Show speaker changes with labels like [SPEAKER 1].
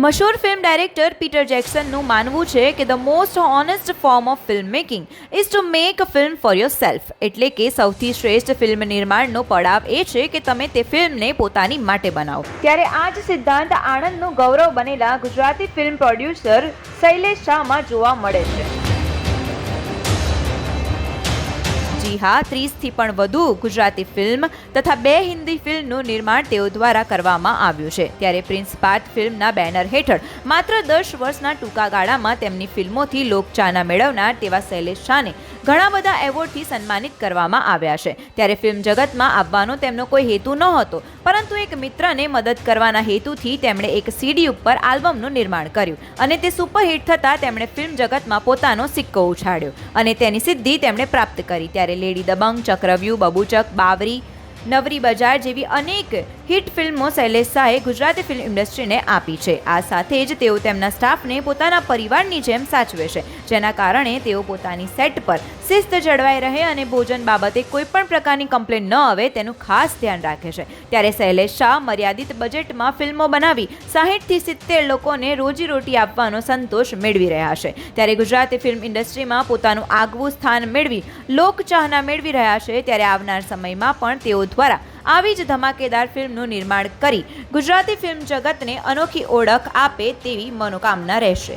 [SPEAKER 1] મશહૂર film director Peter જેક્સનનું માનવું છે કે the most honest form of film making is to make a film for yourself એટલે કે સૌથી શ્રેષ્ઠ ફિલ્મ નિર્માણનો પડાવ એ છે કે તમે તે ફિલ્મને પોતાની માટે બનાવો. ત્યારે આ જ સિદ્ધાંત આણંદનું ગૌરવ બનેલા ગુજરાતી ફિલ્મ પ્રોડ્યુસર શૈલેષ શાહમાં જોવા મળે છે. જી હા ત્રીસથી પણ વધુ ગુજરાતી ફિલ્મ તથા બે હિન્દી ફિલ્મનું નિર્માણ તેઓ દ્વારા કરવામાં આવ્યું છે. ત્યારે પ્રિન્સ પાર્થ ફિલ્મના બેનર હેઠળ માત્ર દસ વર્ષના ટૂંકા ગાળામાં તેમની ફિલ્મોથી લોકચાહના મેળવનાર તેવા શૈલેષ શાહને ઘણા બધા એવોર્ડથી સન્માનિત કરવામાં આવ્યા છે. ત્યારે ફિલ્મ જગતમાં આવવાનો તેમનો કોઈ હેતુ નહોતો, પરંતુ એક મિત્રને મદદ કરવાના હેતુથી તેમણે એક સીડી ઉપર આલ્બમનું નિર્માણ કર્યું અને તે સુપરહિટ થતાં તેમણે ફિલ્મ જગતમાં પોતાનો સિક્કો ઉછાળ્યો અને તેની સિદ્ધિ તેમણે પ્રાપ્ત કરી. ત્યારે લેડી દબંગ, ચક્રવ્યૂહ, બબુચક, બાવરી નવરી બજાર જેવી અનેક હિટ ફિલ્મો શૈલેષ શાહે ગુજરાતી ફિલ્મ ઇન્ડસ્ટ્રીને આપી છે. આ સાથે જ તેઓ તેમના સ્ટાફને પોતાના પરિવારની જેમ સાચવે છે, જેના કારણે તેઓ પોતાની સેટ પર શિસ્ત જળવાઈ રહે અને ભોજન બાબતે કોઈપણ પ્રકારની કમ્પ્લેન ન આવે તેનું ખાસ ધ્યાન રાખે છે. ત્યારે શૈલેષ શાહ મર્યાદિત બજેટમાં ફિલ્મો બનાવી સાહીઠથી સિત્તેર લોકોને રોજીરોટી આપવાનો સંતોષ મેળવી રહ્યા છે. ત્યારે ગુજરાતી ફિલ્મ ઇન્ડસ્ટ્રીમાં પોતાનું આગવું સ્થાન મેળવી લોકચાહના મેળવી રહ્યા છે. ત્યારે આવનાર સમયમાં પણ તેઓ દ્વારા આવી જ ધમાકેદાર ફિલ્મનું નિર્માણ કરી ગુજરાતી ફિલ્મ જગતને અનોખી ઓળખ આપે તેવી મનોકામના રહેશે.